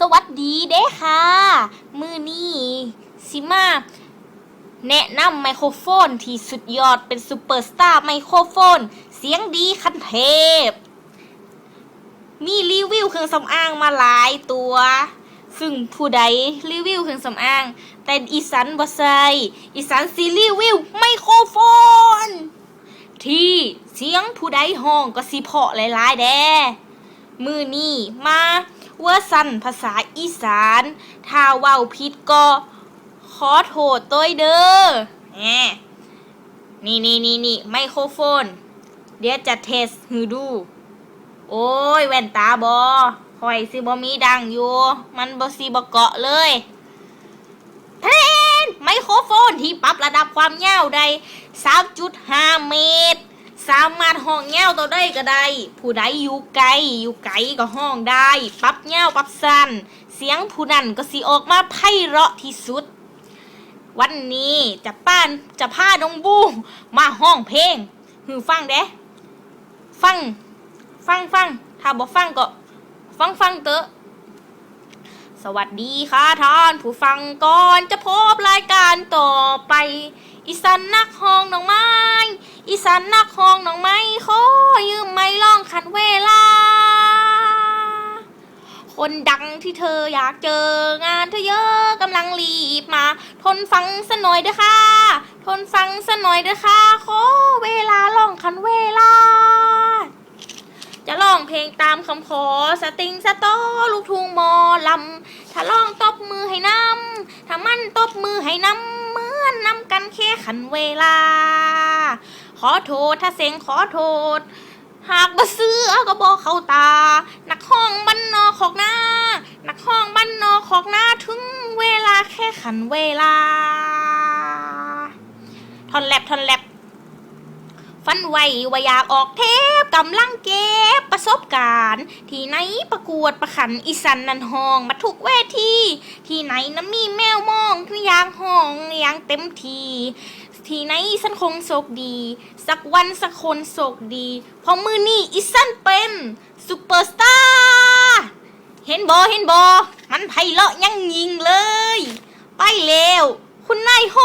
สวัสดีเด้ค่ะ มือนี้สิมาแนะนำไมโครโฟนที่สุดยอดเป็นซูเปอร์สตาร์ไมโครโฟน เสียงดีคันเทพ มีรีวิวเครื่องสำอางมาหลายตัว ซึ่งผู้ใดรีวิวเครื่องสำอาง แต่อีสันบ่ใส่อีสันซีรีวิวไมโครโฟน ที่เสียงผู้ใดห้องก็สิเพาะหลายๆแด้มือนี้มา เวอร์ซันภาษาอีสาน ถ้าเว้าผิดก็ขอโทษตัวเด้อแหมนี่นี่นี่นี่ไมโครโฟน เดี๋ยวจะเทสให้ดู โอ้ย แว่นตาบอคอยสิบอมีดังอยู่ มันบอสีบอเกาะเลยเทรนไมโครโฟนที่ปรับระดับความยาวได้ 3.5 เมตร สามารถ ห้องเงาวตัวได้ก็ได้ ผู้ใดอยู่ไกลอยู่ไกลก็ห้องได้ ปับเงาวปับสั้นเสียงผู้นั้นก็สิออกมาไพเราะที่สุด วันนี้จะป้านจะพาน้องบูมาห้องเพลงหือฟังเด้ฟัง ฟังฟังถ้าบอกฟังก็ ฟังฟังเตอะสวัสดีค่ะท่านผู้ฟังก่อนจะพบรายการต่อไป อีสันนักห้องน้องไม้อี สันนักห้องน้องไม้ขอยืมไม่ล่องขันเวลา คนดังที่เธออยากเจองานเธอเยอะกำลังรีบมา ทนฟังสน่อยเด้อค่ะ ทนฟังสน่อยเด้อค่ะขอเวลาล่องคันเวลา จะร้องเพลงตามคำขอสติงสตอลูกทุ่งมอลำถ้าร้องตบมือให้นำถ้ามันตบมือให้นำเหมือนนำกันแค่ขันเวลา อโทษ ถ้าเสียงขอโทษ หากบ่เสือก็บอกเข้าตา นักห้องบ้านนอกขอกหน้า นักห้องบ้านนอกขอกหน้าถึงเวลาแค่ขันเวลาทอนแลบทอนแลบฟันไวว่าอยากออกเทปกำลังเก็บประสบการณ์ ที่ไหนประกวดประขันอีสันนันห้องมาทุกเวทีที่ไหนน้ำมีแมวมองทุกอย่างห้องอย่างเต็มที ที่ไหนอีสันคงโชคดี สักวันสักคนโชคดี เพราะมือนี่อีสันเป็นซูเปอร์สตาร์เห็นบอเห็นบอมันไพเราะยังยิงเลย ไปแล้วคุณนายโฮ